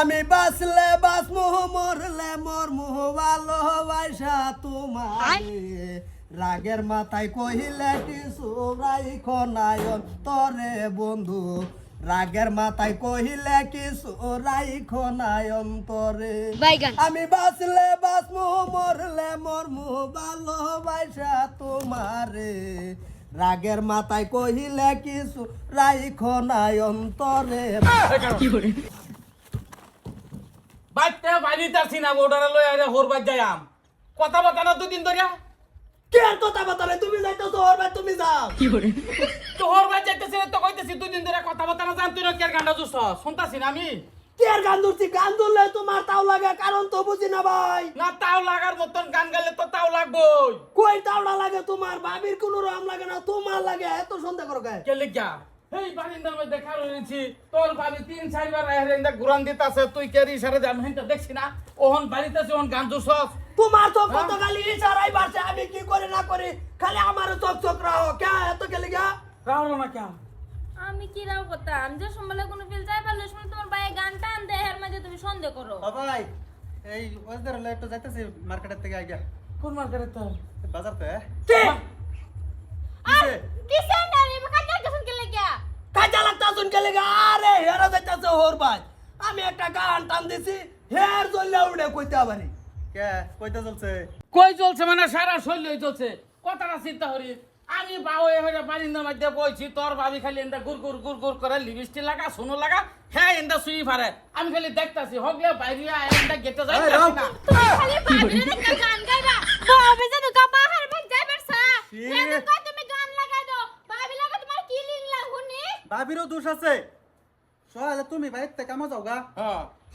আমি বাঁচলে বাঁচ মুহ মরলে মর মুহ ভালোবাসা তোমার রাগের মাথায় কহিলে কিছু রাইখো নায়ন তরে বন্ধু। রাগের মাথায় কহিলে কিছু রাইখো নায়ন তরে। আমি বাঁচলে বাঁচ মুহ মরলে মর মুহ ভালোবাসা তোমারে। রাগের মাথায় কহিলে কিছু রাইখো নাই অন্তরে বাইতে বাইরে তারছি না ওটারে লই আরে হোর বাজ যাইয়াম কথা বতা না দুদিন ধরিয়া কে আর কথা কথা নাই তুমি যাইতেছো ওর ভাই তুমি যাও। তো হোর বাজ যাইতেছি তো কইতেছি দুদিন ধরে কথা বতা না জান তুই না কের গান্ডা জুস শুনতাছি না আমি? কে আর গান ধরছি? গান ধরলে তোমার তাও লাগে কারণ তো বুঝি না ভাই। না তাও লাগার মতন গান গাইলে তো তাও লাগবই। কই তাওড়া লাগে তোমার? ভাবির কোনো রকম লাগে না তোমার লাগে এত সন্দেহ করো কে কে লিখা এই বারিন্দার মধ্যে দেখা রয়েছি। তোর ভাবি তিন চারবার হেরেন্দা ঘুরান দিতাছে তুই কে ইশারা আমি হেনটা দেখছি না। ওহন বাড়িতেছে ওহন গান জুস তোমার তো কত খালি ইশারাই বাড়ছে আমি কি করি না করি খালি আমার চোখ চোখ রাখো কে এত কে লিগা রাহলো না কেন আমি কি রাও করতাম যে সম্বলে কোনো ফিল যাই পারলে শুনে তোমার ভাই গান টান দে এর মাঝে তুমি সন্দেহ করো। ভাই এই ওদের হলো একটু যাইতেছি মার্কেটের থেকে আইগা। কোন মার্কেটে তো বাজার তো কে আর কিসে না রে কাজ করতেছ কি লাগিয়া কাজা লাগতা শুন কে লিগা আরে হেরা ভাই। আমি একটা গান টান দিছি হের জ্বললে উড়ে কইতে পারি। কে? কইতে চলছে? কই চলছে মানে সারা শৈলই চলছে। কথাটা চিন্তা করি আমি বাউ হয়ে বারিন্দার মধ্যে বইছি তোর ভাবি খালি এন্দা গুর গুর গুর গুর করে লিপস্টিক লাগা শুনো লাগা হ্যাঁ এন্দা শুই পারে আমি খালি দেখতাছি হগলে বাইরে এন্দা গেটে যাই না। তুমি খালি ভাবিরে না গান গাইবা। ভাবি জানো কা বাহার ভাগ যাই পারছা ছি। হেন কই তুমি গান লাগাই দাও। ভাবি লাগা তোমার কি লিং লাগুনি? ভাবিরও দোষ আছে। সহালে তুমি ভাই থেকে কামো যাও গা।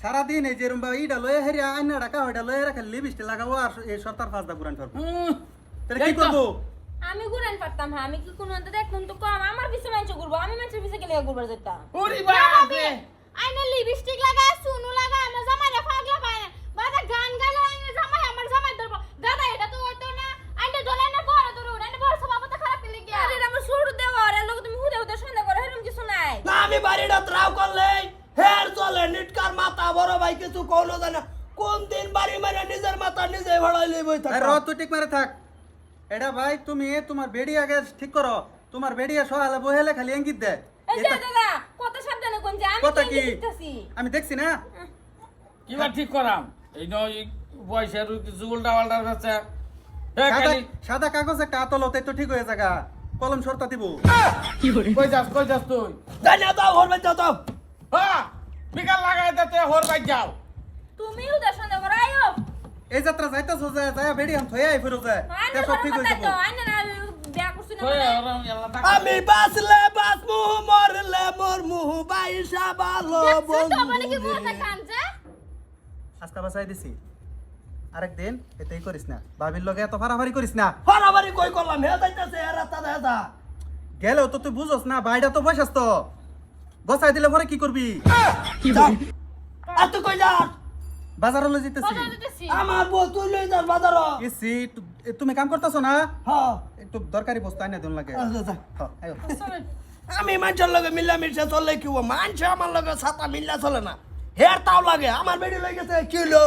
সারাদিন এই যে রুম্বা ইডা লয়ে হেরিয়া আইনা ডাকা ওইটা লয়ে রাখা লিপস্টিক লাগাবো আর এই সর্তার ফাঁসদা ঘুরান করব হুম, তাহলে কি করব? আমি ঘুরান পারতাম হ্যাঁ আমি কি কোনো অন্তত দেখুন তো কম আমার পিছে মাইছে ঘুরবো আমি মাছের পিছে গেলে ঘুরবার যেতাম ওরে বাপরে! আইনে লিপস্টিক লাগা সুনু লাগা আমার জামাই রে পাগলা পায় বাদা গান গাইলে আইনে জামাই আমার জামাই ধরবো দাদা এটা তো হইতো না আইনে দলে না বড় ধরো আইনে বড় সভাপতি খারাপ পেলে গিয়া আরে আমার শুরু দেওয়া আর লোক তুমি হুদে হুদে সন্দেহ করো এরকম কিছু নাই না আমি ত্রাও করলে হের চলে নিটকার মাথা বড় ভাই কিছু কোনো জানে। কোন দিন বাড়ি মেরে নিজের মাথা নিজে ভাড়াইলে বই আর থাকে। তুই ঠিক মারে থাক। এটা ভাই তুমি তোমার বেডি আগে ঠিক করো। তোমার বেডিয়া সহালে বহেলে খালি ইঙ্গিত দে। এই যে দাদা কত সাবধানে কোন যে আমি কথা কি? আমি দেখছি না? কিবা ঠিক করাম? এই নয় বয়সের কাছে সাদা খালি। সাদা কাগজ একটা আতলতে তো ঠিক হয়ে যাগা। কলম সরতা দিব। কই যাস কই যাস তুই? জানি দাও ওর বাচ্চা দাও হ্যাঁ বিকাল লাগাই দে তুই হোর বাই যাও। তুমি হুদে সন্দেহ করো এই যাত্রা যাইতাছ যে যায় বেডি আম থয়ে আই ফিরো যায় তে সব ঠিক তো। যাব না বিয়া করছি না কই। আরাম ইয়াল্লা টাকা আমি বাঁচলে বাঁচ মুহ মরলে মর মুহ বাইসা ভালো তো মানে কি বন্ধু আজকা বাসাই দিছি। আরেকদিন এতেই করিস না। ভাবির লগে এত ফারাফারি করিস না। ফারাবারি কই করলাম? হে যাইতাছে হেরা তাদা হেদা গেলেও তো তুই বুঝোস না বাইটা তো বসাস তো। বসাই দিলে পরে কি করবি? আর তুই কই যাস? বাজারে যেতেছি। কথা আমার বউ তুই লই যাস বাজার ইসি তুমি কাম করতেছো না? হ্যাঁ একটু দরকারি বস্তু আইনা দিন লাগে। আচ্ছা, আচ্ছা। হ্যাঁ, আয়ো। আমি মানুষের লগে মিল্লা মিশে চললে কি মানুষ আমার লগে ছাতা মিল্লা চলে না। হের তাও লাগে আমার বেড়ি লেগেছে কিলো